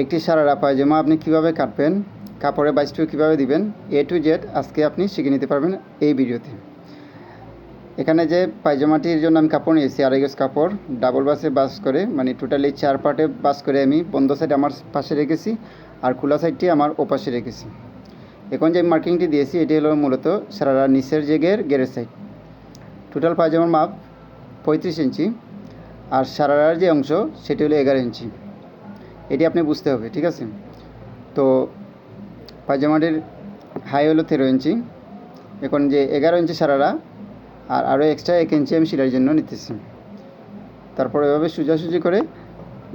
একটি সারারা পায়জামা আপনি কীভাবে কাটবেন, কাপড়ের বাইশটিও কীভাবে দিবেন এ টু জেড আজকে আপনি শিখে নিতে পারবেন এই ভিডিওতে। এখানে যে পায়জামাটির জন্য আমি কাপড় নিয়েছি, আড়াই গজ কাপড় ডাবল বাসে বাস করে মানে টোটালি চার পার্টে বাস করে আমি বন্ধ সাইড আমার পাশে রেখেছি আর খোলা সাইডটি আমার ওপাশে রেখেছি। এখন যে মার্কিংটি দিয়েছি, এটি হলো মূলত সারারা নিচের যে গের, গেরের সাইড টোটাল পায়জামার মাপ পঁয়ত্রিশ ইঞ্চি আর সারারার যে অংশ, সেটি হলো এগারো ইঞ্চি। এটি আপনি বুঝতে হবে, ঠিক আছে? তো পায়জামাটির হাই হলো তেরো ইঞ্চি, এখন যে এগারো ইঞ্চি সারারা, আর আরও এক্সট্রা এক ইঞ্চি আমি সেলাইয়ের জন্য নিতেছি। তারপর এভাবে সোজাসুজি করে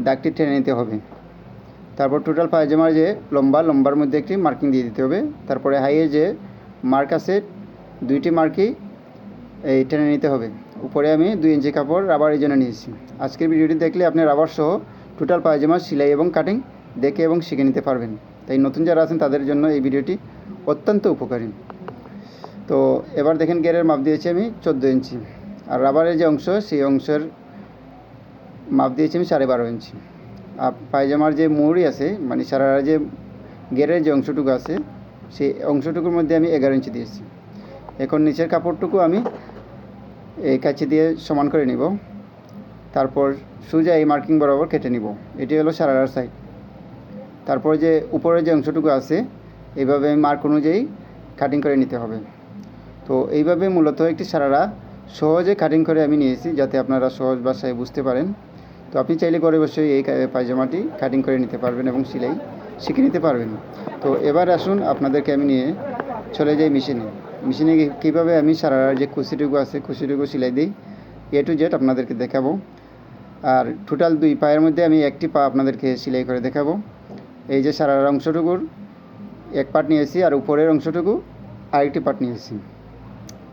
দাগটি টেনে নিতে হবে। তারপর টোটাল পায়জামার যে লম্বা, লম্বার মধ্যে একটি মার্কিং দিয়ে দিতে হবে। তারপরে হাইয়ে যে মার্ক আছে, দুইটি মার্কই এই টেনে নিতে হবে। উপরে আমি দুই ইঞ্চি কাপড় রাবারের জন্য নিয়েছি। আজকের ভিডিওটি দেখলে আপনি রাবার সহ টোটাল পায়জামার সেলাই এবং কাটিং দেখে এবং শিখে নিতে পারবেন। তাই নতুন যারা আছেন, তাদের জন্য এই ভিডিওটি অত্যন্ত উপকারী। তো এবার দেখেন গেরের মাপ দিয়েছি আমি চোদ্দ ইঞ্চি। আর রাবারের যে অংশ, সেই অংশের মাপ দিয়েছি আমি সাড়ে বারো ইঞ্চি। আর পায়জামার যে মুড়ি আছে মানে সারা যে গেরের যে অংশটুকু আছে, সেই অংশটুকুর মধ্যে আমি এগারো ইঞ্চি দিয়েছি। এখন নিচের কাপড়টুকু আমি এই কাছে দিয়ে সমান করে নিব। তারপর সোজা এই মার্কিং বরাবর কেটে নিব। এটি হলো সারারার সাইড তারপর যে উপরের যে অংশটুকু আছে, এইভাবে মার্ক অনুযায়ী কাটিং করে নিতে হবে। তো এইভাবে মূলত একটি সারারা সহজে কাটিং করে আমি নিয়েছি, যাতে আপনারা সহজ ভাষায় বুঝতে পারেন। তো আপনি চাইলে ঘরে বসে এই পায়জামাটি কাটিং করে নিতে পারবেন এবং সেলাই শিখে নিতে পারবেন। তো এবার আসুন আপনাদেরকে আমি নিয়ে চলে যাই মেশিনে মেশিনে কীভাবে আমি সারারার যে কুচিটুকু আছে কুচিটুকু সেলাই দিই এ টু জেড আপনাদেরকে দেখাবো। আর টোটাল দুই পায়ের মধ্যে আমি একটি পা আপনাদেরকে সেলাই করে দেখাবো। এই যে সারার অংশটুকুর, এক পার্ট নিয়েছি আর উপরের অংশটুকু আরেকটি পার্ট নিয়েছি।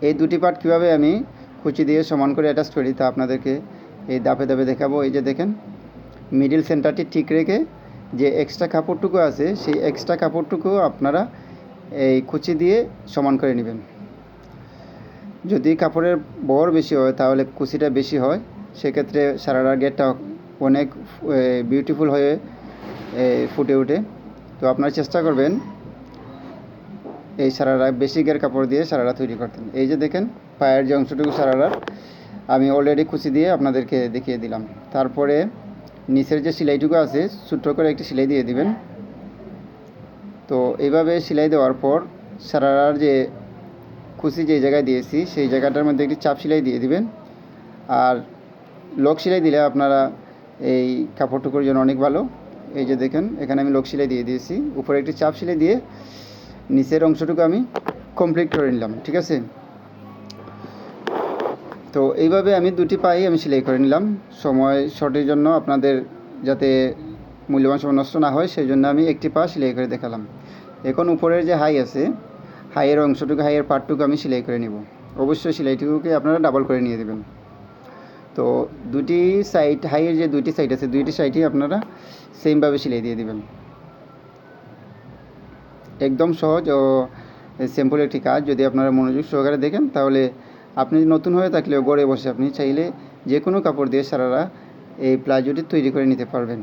এই দুটি পার্ট কীভাবে আমি কুচি দিয়ে সমান করে অ্যাটাচ করি তা আপনাদেরকে এই দাপে দাপে দেখাবো। এই যে দেখেন মিডিল সেন্টারটি ঠিক রেখে যে এক্সট্রা কাপড়টুকু আছে, সেই এক্সট্রা কাপড়টুকু আপনারা এই কুচি দিয়ে সমান করে নেবেন। যদি কাপড়ের বর বেশি হয়, তাহলে কুচিটা বেশি হয়। সেক্ষেত্রে সারারা গেটটা অনেক বিউটিফুল হয়ে ফুটে ওঠে। তো আপনারা চেষ্টা করবেন এই সারারা বেশি গের কাপড় দিয়ে সারারা তৈরি করতেন এই যে দেখেন, পায়ের যে অংশটুকু সারারার আমি অলরেডি কুচি দিয়ে আপনাদেরকে দেখিয়ে দিলাম। তারপরে নিচের যে সেলাইটুকু আছে, ছোট্ট করে একটি সেলাই দিয়ে দিবেন। তো এইভাবে সেলাই দেওয়ার পর সারারার যে কুচি যে জায়গায় দিয়েছি, সেই জায়গাটার মধ্যে একটি চাপ সেলাই দিয়ে দিবেন। আর লক সেলাই দিলে আপনারা এই কাপড়টুকুর জন্য অনেক ভালো। এই যে দেখেন, এখানে আমি লক সেলাই দিয়ে দিয়েছি। উপরে একটি চাপ সেলাই দিয়ে নিচের অংশটুকু আমি কমপ্লিট করে নিলাম, ঠিক আছে? তো এইভাবে আমি দুটি পাই আমি সেলাই করে নিলাম। সময় শর্টের জন্য আপনাদের যাতে মূল্যবান সময় নষ্ট না হয়, সেই জন্য আমি একটি পা সেলাই করে দেখালাম। এখন উপরের যে হাই আছে, হাইয়ের অংশটুকু, হাইয়ের পার্টটুকু আমি সেলাই করে নিব। অবশ্যই সেলাইটুকুকে আপনারা ডাবল করে নিয়ে দেবেন। তো দুটি সাইড হাইয়ের যে দুইটি সাইড আছে, দুইটি সাইডই আপনারা সেমভাবে সেলাই দিয়ে দিবেন। একদম সহজ ও সিম্পল একটি কাজ। যদি আপনারা মনোযোগ সহকারে দেখেন, তাহলে আপনি নতুন হয়ে থাকলেও গড়ে বসে আপনি চাইলে যে কোনো কাপড় দিয়ে সারারা এই প্লাজোটি তৈরি করে নিতে পারবেন।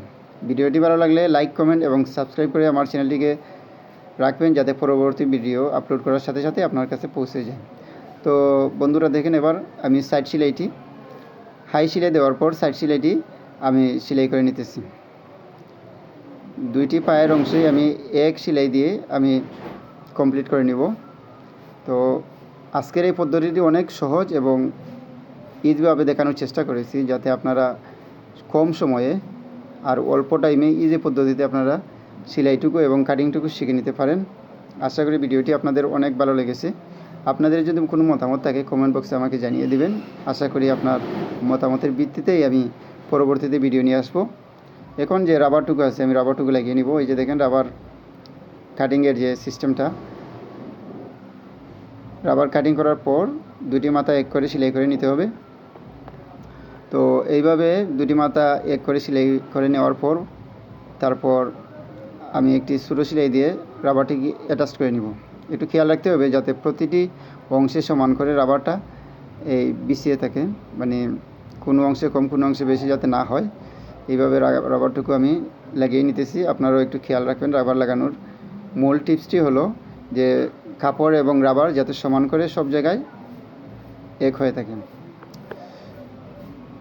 ভিডিওটি ভালো লাগলে লাইক কমেন্ট এবং সাবস্ক্রাইব করে আমার চ্যানেলটিকে রাখবেন যাতে পরবর্তী ভিডিও আপলোড করার সাথে সাথে আপনার কাছে পৌঁছে যায়। তো বন্ধুরা দেখেন এবার আমি সাইড সেলাইটি হাই সিলাই দেওয়ার পর সাইড সিলাইটি আমি সেলাই করে নিতেছি। দুইটি পায়ের অংশে আমি এক সেলাই দিয়ে আমি কমপ্লিট করে নিব। তো আজকের এই পদ্ধতিটি অনেক সহজ এবং ইজিভাবে দেখানোর চেষ্টা করেছি যাতে আপনারা কম সময়ে আর অল্প টাইমে ইজি পদ্ধতিতে আপনারা সেলাইটুকু এবং কাটিংটুকু শিখে নিতে পারেন। আশা করি ভিডিওটি আপনাদের অনেক ভালো লেগেছে। আপনাদের যদি কোনো মতামত থাকে কমেন্ট বক্সে আমাকে জানিয়ে দিবেন। আশা করি আপনার মতামতের ভিত্তিতেই আমি পরবর্তীতে ভিডিও নিয়ে আসব। এখন যে রাবারটুকু আছে, আমি রাবারটুকু লাগিয়ে নিব। এই যে দেখেন রাবার কাটিংয়ের যে সিস্টেমটা রাবার কাটিং করার পর দুটি মাথা এক করে সেলাই করে নিতে হবে। তো এইভাবে দুটি মাথা এক করে সেলাই করে নেওয়ার পর, তারপর আমি একটি ছোটো সেলাই দিয়ে রাবারটি অ্যাটাচ করে নিব। একটু খেয়াল রাখতে হবে যাতে প্রতিটি অংশে সমান করে রাবারটা এই বিছিয়ে থাকে। মানে কোনো অংশে কম, কোনো অংশে বেশি যাতে না হয়। এইভাবে রাবারটুকু আমি লাগিয়ে নিতেছি। আপনারাও একটু খেয়াল রাখবেন রাবার লাগানোর মূল টিপসটি হলো যে কাপড় এবং রাবার যাতে সমান করে সব জায়গায় এক হয়ে থাকে।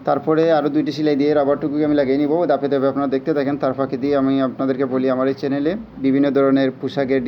তারপরে আরও দুইটি সেলাই দিয়ে রাবারটুকু আমি লাগিয়ে নিব। দাপে দাপে আপনারা দেখতে থাকেন। তার ফাঁকে দিয়ে আমি আপনাদেরকে বলি আমার এই চ্যানেলে বিভিন্ন ধরনের পোশাকের